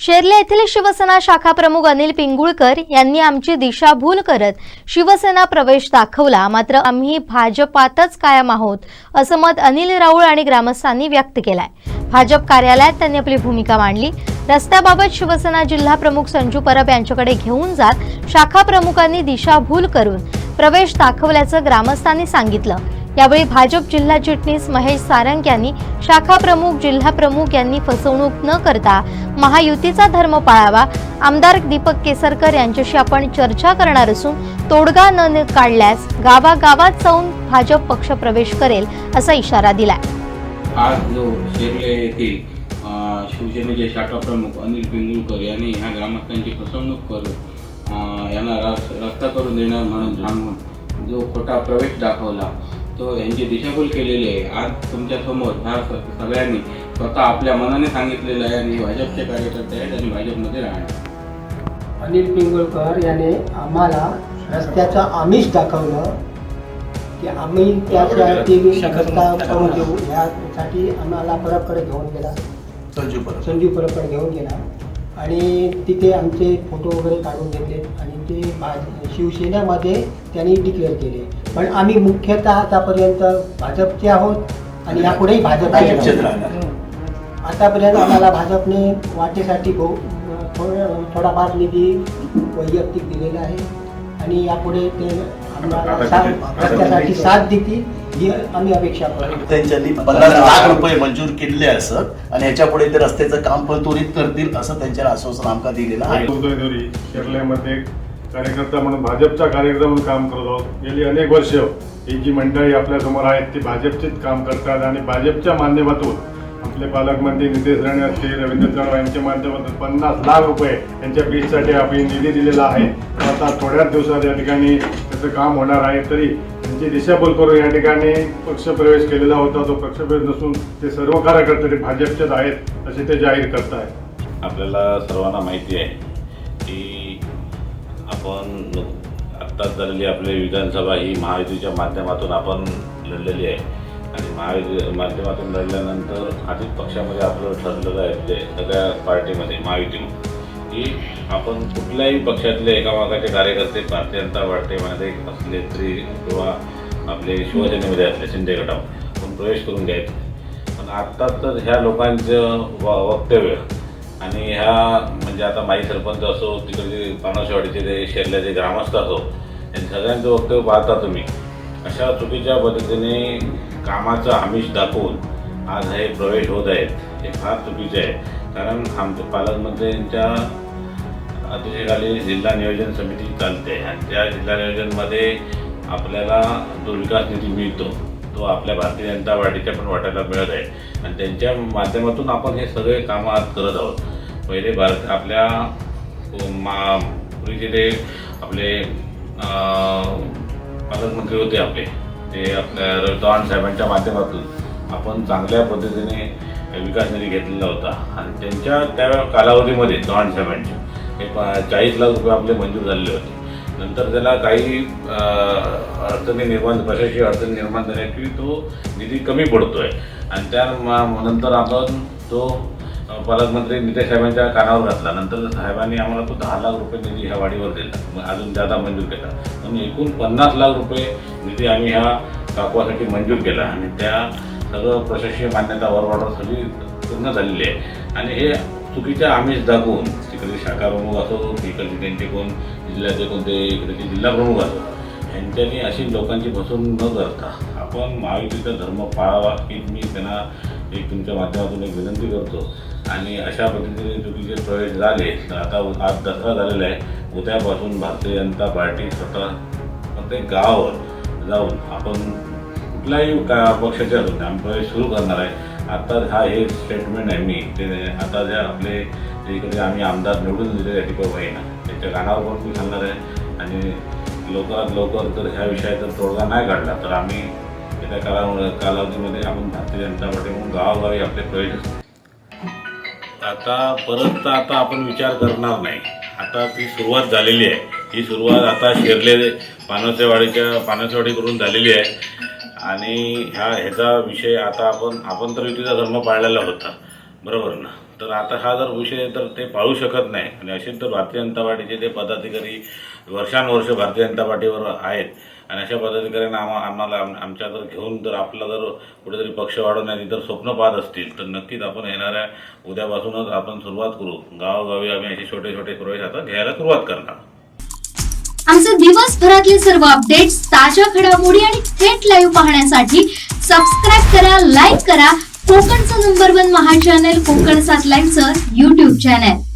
शेर्ले येथील शिवसेना शाखा प्रमुख अनिल पिंगुळकर यांनी आमची दिशाभूल करत शिवसेना प्रवेश दाखवला. मात्र आम्ही भाजपातच कायम आहोत असं मत अनिल राऊळ आणि ग्रामस्थांनी व्यक्त केलंय. भाजप कार्यालयात त्यांनी आपली भूमिका मांडली. रस्त्याबाबत शिवसेना जिल्हा प्रमुख संजू परब यांच्याकडे घेऊन जात शाखा प्रमुखांनी दिशाभूल करून प्रवेश दाखवल्याचं ग्रामस्थांनी सांगितलं. यावेळी भाजप जिल्हा चिटणीस महेश सारंग यांनी शाखा प्रमुख जिल्हा प्रमुख यांनी फसवणूक न करता महायुतीचा धर्म पाळावा. आमदार दीपक केसरकर यांच्याशी आपण चर्चा करणार असून तोडगा न काढल्यास गावागावात जाऊन भाजप पक्ष प्रवेश करेल असा इशारा दिलाय. आज जो शेर्ले येथील शिवसेनेचे शाखा प्रमुख अनिल पिंगुळकर यांनी ह्या ग्रामस्थांची फसवणूक करून यांना रस्ता करून देणार म्हणून जो खोटा प्रवेश दाखवला तो यांची दिशाभूल केलेली आहे. आज तुमच्यासमोर ह्या सगळ्यांनी स्वतः आपल्या मनाने सांगितलेलं आहे आणि हे भाजपचे कार्यकर्ते आहेत आणि भाजपमध्ये राहणार अनिल पिंगुळकर याने आम्हाला रस्त्याचं आमिष दाखवलं की आम्ही त्यासाठी रस्ता करून देऊ ह्यासाठी आम्हाला परबकडे घेऊन गेला. संजू परब संजू परबकडे घेऊन गेला. आणि तिथे आमचे फोटो वगैरे काढून घेतले आणि ते शिवसेनेमध्ये त्यांनी डिक्लेअर केले. पण आम्ही मुख्यतः आतापर्यंत भाजपचे आहोत आणि यापुढेही. राहणार. आतापर्यंत आम्हाला भाजपने वाटेसाठी थोडं थोडाफार निधी वैयक्तिक दिलेला आहे. आणि यापुढे ते आम्हाला साथ रस्त्यासाठी साथ देतील ही आम्ही अपेक्षा करतो. त्यांच्यानी पन्नास लाख रुपये मंजूर केलेले असत आणि ह्याच्या पुढे ते रस्त्याचं काम पण त्वरित करतील असं त्यांच्या आश्वासन आमका दिलेलं आहे. कार्यकर्ता म्हणून भाजपचा कार्यकर्ता म्हणून काम करत आहोत. गेली अनेक वर्ष ही जी मंडळी आपल्यासमोर आहेत ती भाजपचीच काम करतात आणि भाजपच्या माध्यमातून आपले पालकमंत्री नितेश राणे असतील रवींद्र चव्हाण यांच्या माध्यमातून पन्नास लाख रुपये यांच्या बीचसाठी आपण निधी दिलेला आहे. आता थोड्याच दिवसात या ठिकाणी त्याचं काम होणार आहे. तरी त्यांची दिशाभूल करून या ठिकाणी पक्षप्रवेश केलेला होता. तो पक्षप्रवेश नसून ते सर्व कार्यकर्ते ते भाजपचेच आहेत असे ते जाहीर करत आहेत आपल्याला सर्वांना माहिती आहे की आपण आत्ताच झालेली आपली विधानसभा ही महायुतीच्या माध्यमातून आपण लढलेली आहे. आणि महायुती माध्यमातून लढल्यानंतर आधीच पक्षामध्ये आपलं ठरलेलं आहे ते सगळ्या पार्टीमध्ये महायुतीमध्ये. की आपण कुठल्याही पक्षातले एकामागाचे कार्यकर्ते भारतीय जनता पार्टीमध्ये असले तरी किंवा आपले शिवसेनेमध्ये असले शिंदे गटावर आपण प्रवेश करून घ्यायचे. पण आत्ता तर ह्या लोकांचं व वक्तव्य आणि ह्या म्हणजे आता माई सरपंच असो तिकडचे पानसवाडीचे ते शेरल्याचे ग्रामस्थ असो यांनी सगळ्यांचं वक्तव्य पाहता तुम्ही. अशा चुकीच्या पद्धतीने कामाचं आमिष दाखवून आज हे प्रवेश होत आहेत हे फार चुकीचे आहे. कारण आमच्या पालकमंत्र्यांच्या अध्यक्षतेखाली जिल्हा नियोजन समिती चालते आणि त्या जिल्हा नियोजनमध्ये आपल्याला जो विकास निधी मिळतो तो आपल्या भारतीय जनता पार्टीच्या पण वाटायला मिळत आहे. आणि त्यांच्या माध्यमातून आपण हे सगळे कामं आज करत आहोत. पहिले भारत आपल्या मा पूर्वीचे ते आपले पालकमंत्री होते आपले ते आपल्या रवी चव्हाण साहेबांच्या माध्यमातून आपण चांगल्या पद्धतीने विकास निधी घेतलेला होता. आणि त्यांच्या त्या कालावधीमध्ये चव्हाण साहेबांचे हे चाळीस लाख रुपये आपले मंजूर झालेले होते. नंतर त्याला काही अडचणी निर्माण प्रशासकीय अडचणी निर्माण झाल्या की तो निधी कमी पडतो आहे आणि त्या म- नंतर आपण तो पालकमंत्री नितेश साहेबांच्या कानावर घातला. नंतर साहेबांनी आम्हाला तो दहा लाख रुपये निधी ह्या वाढीवर दिला. मग अजून जादा मंजूर केला. म्हणजे एकूण पन्नास लाख रुपये निधी आम्ही ह्या काकवासाठी मंजूर केला. आणि त्या सगळं प्रशासकीय मान्यता वरवाढ सगळी पूर्ण झालेली आहे. आणि हे चुकीच्या आमिष दाखवून तिकडे शाखा प्रमुख असो इकडचे त्यांचे कोण जिल्ह्याचे कोणते इकडचे जिल्हा प्रमुख असो यांच्यानी अशी लोकांची फसवणूक न करता आपण महायुतीचा धर्म पाळावा की मी त्यांना एक तुमच्या माध्यमातून एक विनंती करतो. आणि अशा पद्धतीने चुकीचे प्रवेश झाले तर आता आज दसरा झालेला आहे. उद्यापासून भारतीय जनता पार्टी स्वतः प्रत्येक गावावर जाऊन आपण कुठल्याही का पक्षाचे असू आम्ही प्रवेश सुरू करणार आहे. आता हा हे स्टेटमेंट आहे मी. ते आता जे आपले जे इकडे आम्ही आमदार निवडून दिले त्या दीपक भाईना त्यांच्या कानावर पण मी सांगणार आहे. आणि लवकरात लवकर जर ह्या विषयाचा तोडगा नाही काढला तर आम्ही त्या काला कालावधीमध्ये आपण भारतीय जनता पार्टी म्हणून गावागावी आपले प्रवेश आता परत तर आता आपण विचार करणार नाही. आता ती सुरुवात झालेली आहे. ही सुरुवात आता शिरले पानसवाडीच्या पानसवाडीकडून झालेली आहे. आणि ह्या ह्याचा विषय आता आपण आपण तर युतीचा धर्म पाळलेला होता. बरोबर ना? तर आता हा जर विषय तर ते पाळू शकत नाही. आणि असे तर भारतीय जनता पार्टीचे ते पदाधिकारी वर्षानुवर्ष भारतीय जनता पार्टीवर आहेत. आणि अशा पदाधिकाऱ्यांना आम्हा आम्हाला आम- आमच्या जर घेऊन जर आपला जर कुठेतरी पक्ष वाढवण्याची जर स्वप्न पाहत असतील. तर नक्कीच आपण येणाऱ्या उद्यापासूनच आपण सुरुवात करू. गावोगावी आम्ही असे छोटे छोटे प्रवेश आता घ्यायला सुरुवात करणार. आमचे दिवसभरातले सर्व अपडेट्स ताज्या घडामोडी आणि थेट लाईव्ह पाहण्यासाठी सबस्क्राईब करा लाईक करा. कोकणचं number one Maha channel Konkan सात लाईनचं युट्यूब चॅनल